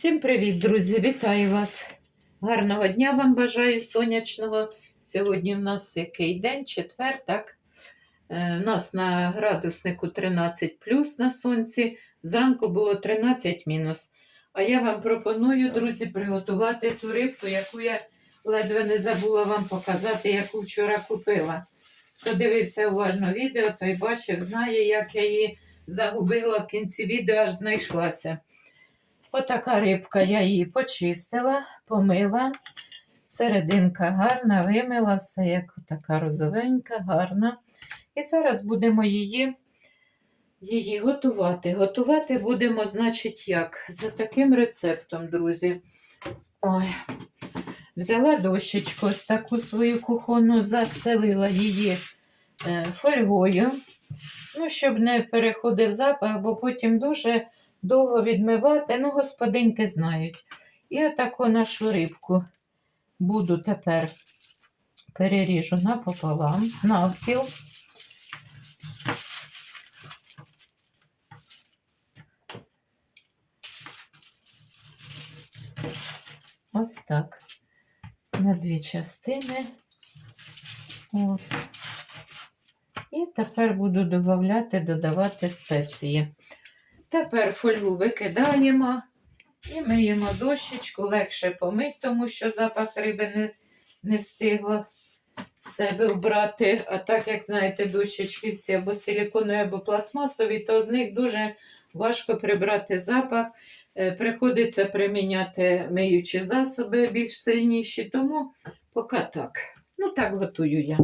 Всім привіт, друзі! Вітаю вас! Гарного дня вам бажаю сонячного. Сьогодні в нас який день? Четвер, так? Е, У нас на градуснику 13 плюс на сонці. Зранку було 13 мінус. А я вам пропоную, друзі, приготувати ту рибку, яку я ледве не забула вам показати, яку вчора купила. Хто дивився уважно відео, той бачив, знає, як я її загубила в кінці відео, аж знайшлася. Отака рибка, я її почистила, помила. Серединка гарна, вимила все, як така розовенька, гарна. І зараз будемо її, її готувати. Готувати будемо, значить, як? За таким рецептом, друзі. Ой. Взяла дощечку, ось таку свою кухонну, застелила її е, фольгою, ну, щоб не переходив запах, бо потім дуже довго відмивати, ну, господинки знають. І отаку нашу рибку буду тепер переріжу напополам, навпіл. Ось так. На дві частини. От. І тепер буду додавати, додавати спеції. Тепер фольгу викидаємо і миємо дощечку, легше помить, тому що запах риби не, не встигла в себе вбрати. А так, як знаєте, дощечки всі або силіконові, або пластмасові, то з них дуже важко прибрати запах. Е, Приходиться приміняти миючі засоби більш сильніші, тому поки так. Ну, так готую я.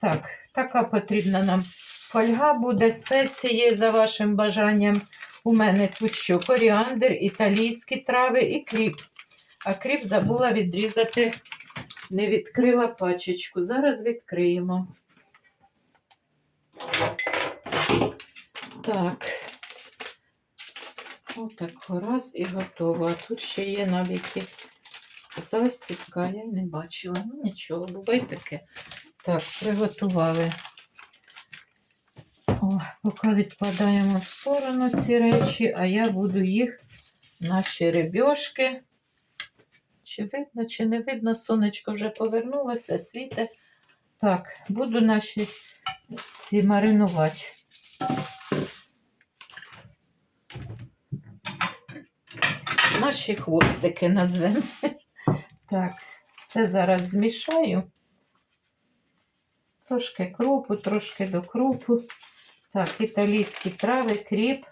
Так, така потрібна нам фольга буде, спеції за вашим бажанням. У мене тут що коріандр, італійські трави і кріп. А кріп забула відрізати, не відкрила пачечку. Зараз відкриємо. Так. Отак раз і готово. А тут ще є навіть застібка, я не бачила. Ну нічого, буває таке. Так, приготували. Поки відкладаємо в сторону ці речі, а я буду їх, наші рибьошки. Чи видно, чи не видно, сонечко вже повернулося, світе. Так, буду наші ці маринувати. Наші хвостики назвемо. Так, все зараз змішаю. Трошки крупу, трошки до крупу. Так, італійські трави, кріп.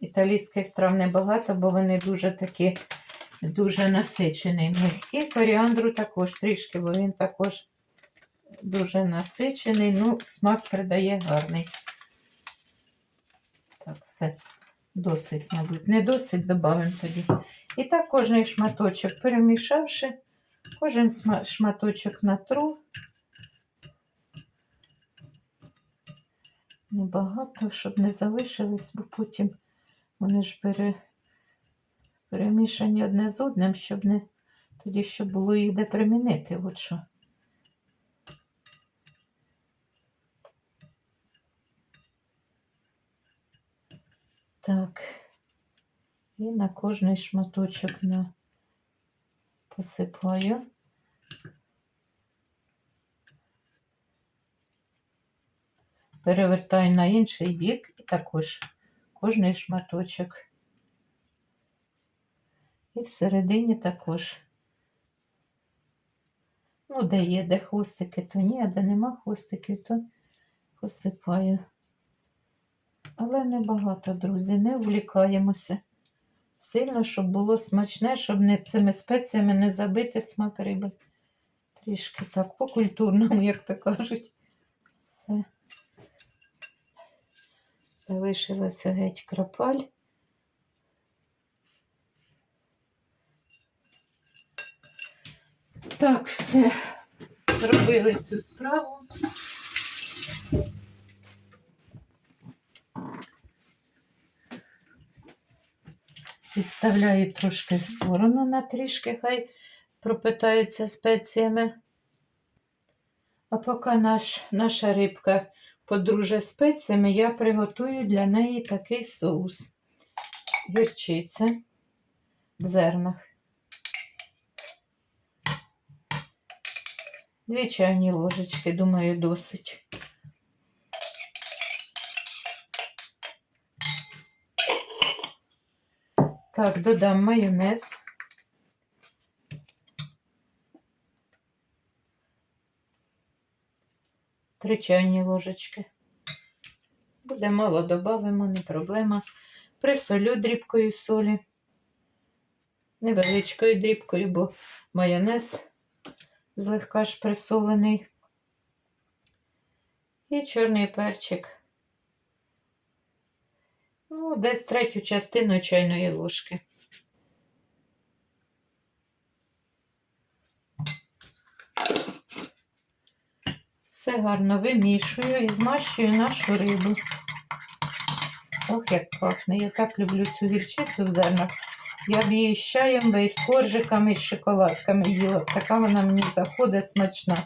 Італійських трав небагато, бо вони дуже такі, дуже насичені в них. І коріандру також трішки, бо він також дуже насичений. Ну, смак придає гарний. Так, все. Досить, мабуть. Не досить додамо тоді. І так кожний шматочок перемішавши, кожен шматочок натру. Небагато, щоб не залишилось, бо потім вони ж пере... перемішані одне з одним, щоб не тоді щоб було їх де примінити. От що. Так. І на кожний шматочок на... посипаю. Перевертаю на інший бік і також кожний шматочок. І всередині також. Ну, де є, де хвостики, то ні, а де нема хвостиків, то посипаю. Але небагато, друзі, не влікаємося. Сильно, щоб було смачне, щоб не цими спеціями не забити смак риби. Трішки так, по-культурному, як то кажуть. Все. Залишилася геть крапаль. Так, все. Зробили цю справу. Відставляю трошки в сторону на трішки, хай пропитається спеціями. А поки наш, наша рибка подружа спеціями, я приготую для неї такий соус. Гірчиця, в зернах. Дві чайні ложечки, думаю, досить. Так, додам майонез. Три чайні ложечки. Буде мало, додамо, не проблема. Присолю дрібкою солі. Невеличкою дрібкою, бо майонез злегка ж присолений. І чорний перчик. Ну, десь третю частину чайної ложки. Все гарно вимішую і змащую нашу рибу. Ох, як пахне. Я так люблю цю гірчицю в зернах. Я б її з чаєм, і з коржиками, і з шоколадками їла. Така вона мені заходить смачна.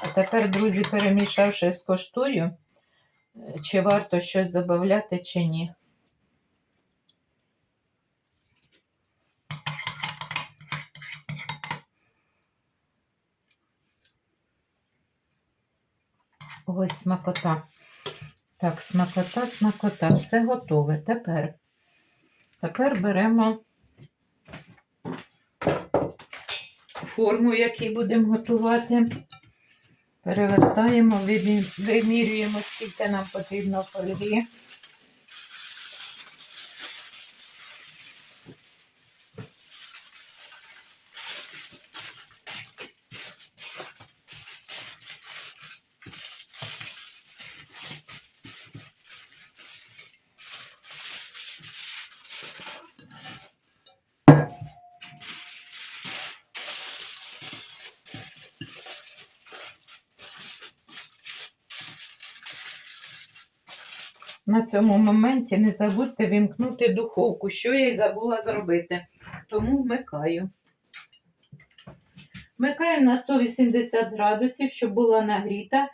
А тепер, друзі, перемішавши, скоштую, чи варто щось додати, чи ні. Ой, смакота. Так, смакота, смакота, все готове. Тепер. Тепер беремо форму, якій будемо готувати. Перевертаємо, вимірюємо, скільки нам потрібно фольги. На цьому моменті не забудьте вімкнути духовку, що я й забула зробити. Тому вмикаю. Вмикаю на 180 градусів, щоб була нагріта.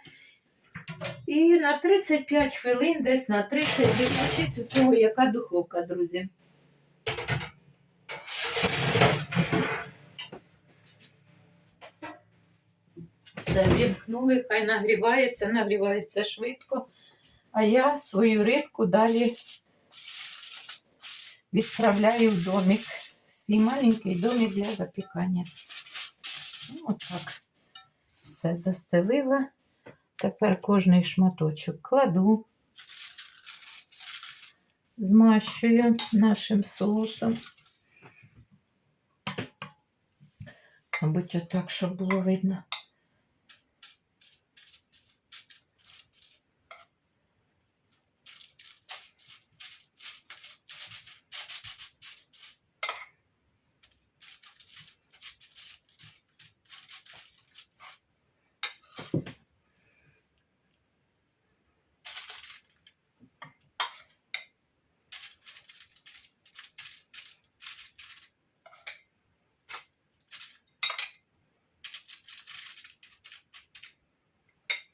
І на 35 хвилин, десь на 30, дивлячись у того, яка духовка, друзі. Все, вімкнули, хай нагрівається, нагрівається швидко. А я свою рибку далі відправляю в домик. Свій маленький домик для запікання. Ну, отак. Все застелила. Тепер кожний шматочок кладу, змащую нашим соусом. Мабуть, отак, щоб було видно.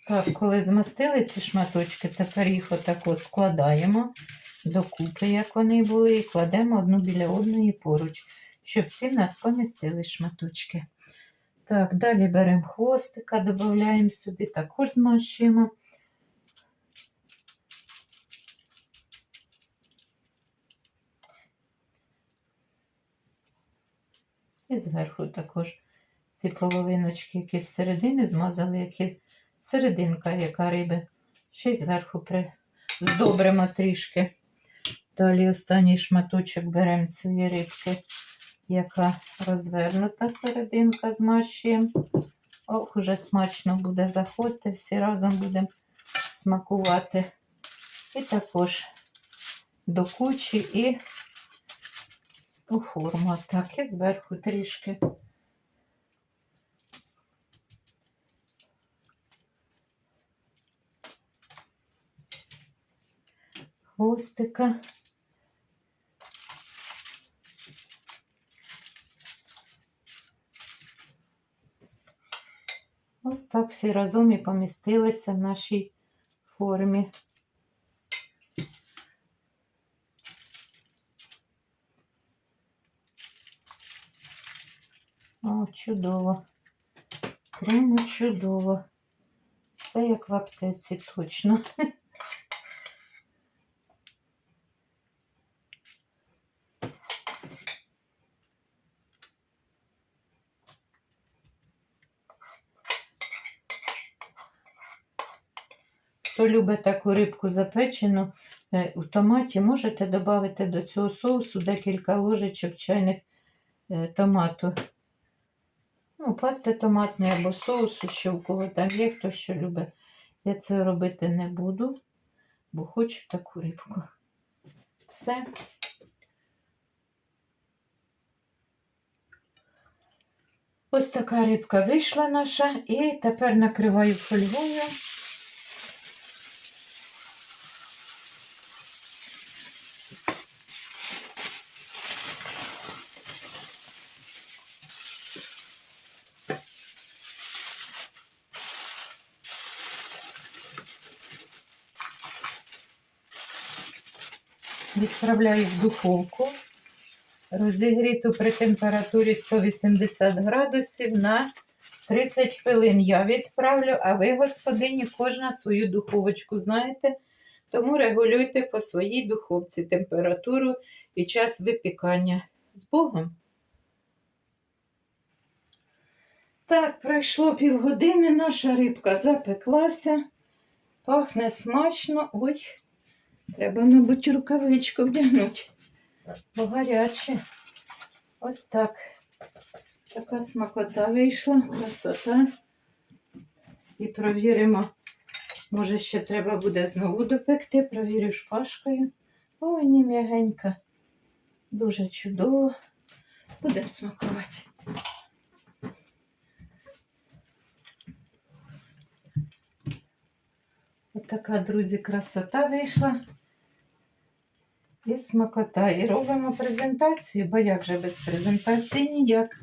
Так, коли змастили ці шматочки, тепер їх отако складаємо докупи, як вони були, і кладемо одну біля одної поруч, щоб всі в нас помістили шматочки. Так, далі беремо хвостика, додаємо сюди, також змащуємо. І зверху також ці половиночки, які з середини змазали, які серединка, яка риби. Ще й зверху при... здобримо трішки. Далі останній шматочок беремо цієї рибки, яка розвернута серединка, змащуємо. Ох, уже смачно буде заходити, всі разом будемо смакувати. І також до кучі і у форму. Так, і зверху трішки. Хвостика. Ось так всі разом і помістилися в нашій формі. О, чудово. Прямо чудово. Все як в аптеці, точно. Хто любить таку рибку запечену е, у томаті, можете додати до цього соусу декілька ложечок чайних е, томату. Ну, пасти томатної або соусу, що у кого там є, хто що любить. Я це робити не буду, бо хочу таку рибку. Все. Ось така рибка вийшла наша, і тепер накриваю фольгою. Відправляю в духовку, розігріту при температурі 180 градусів на 30 хвилин. Я відправлю, а ви, господині, кожна свою духовочку знаєте, тому регулюйте по своїй духовці температуру і час випікання. З Богом! Так, пройшло півгодини, наша рибка запеклася, пахне смачно. Ой, треба, мабуть, рукавичку вдягнути, бо гаряче. Ось так. Така смакота вийшла, красота. І провіримо. Може, ще треба буде знову допекти, провірю шпажкою. Ой, ні, м'ягенька. Дуже чудово. Будемо смакувати. Ось така, друзі, красота вийшла. І смакота. І робимо презентацію, бо як же без презентації ніяк.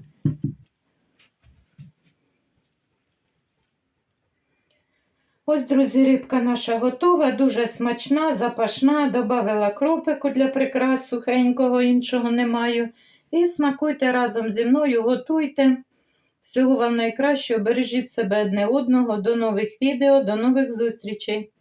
Ось, друзі, рибка наша готова, дуже смачна, запашна. Добавила кропику для прикрас сухенького, іншого не маю. І смакуйте разом зі мною, готуйте. Всього вам найкращого, бережіть себе одне одного. До нових відео, до нових зустрічей!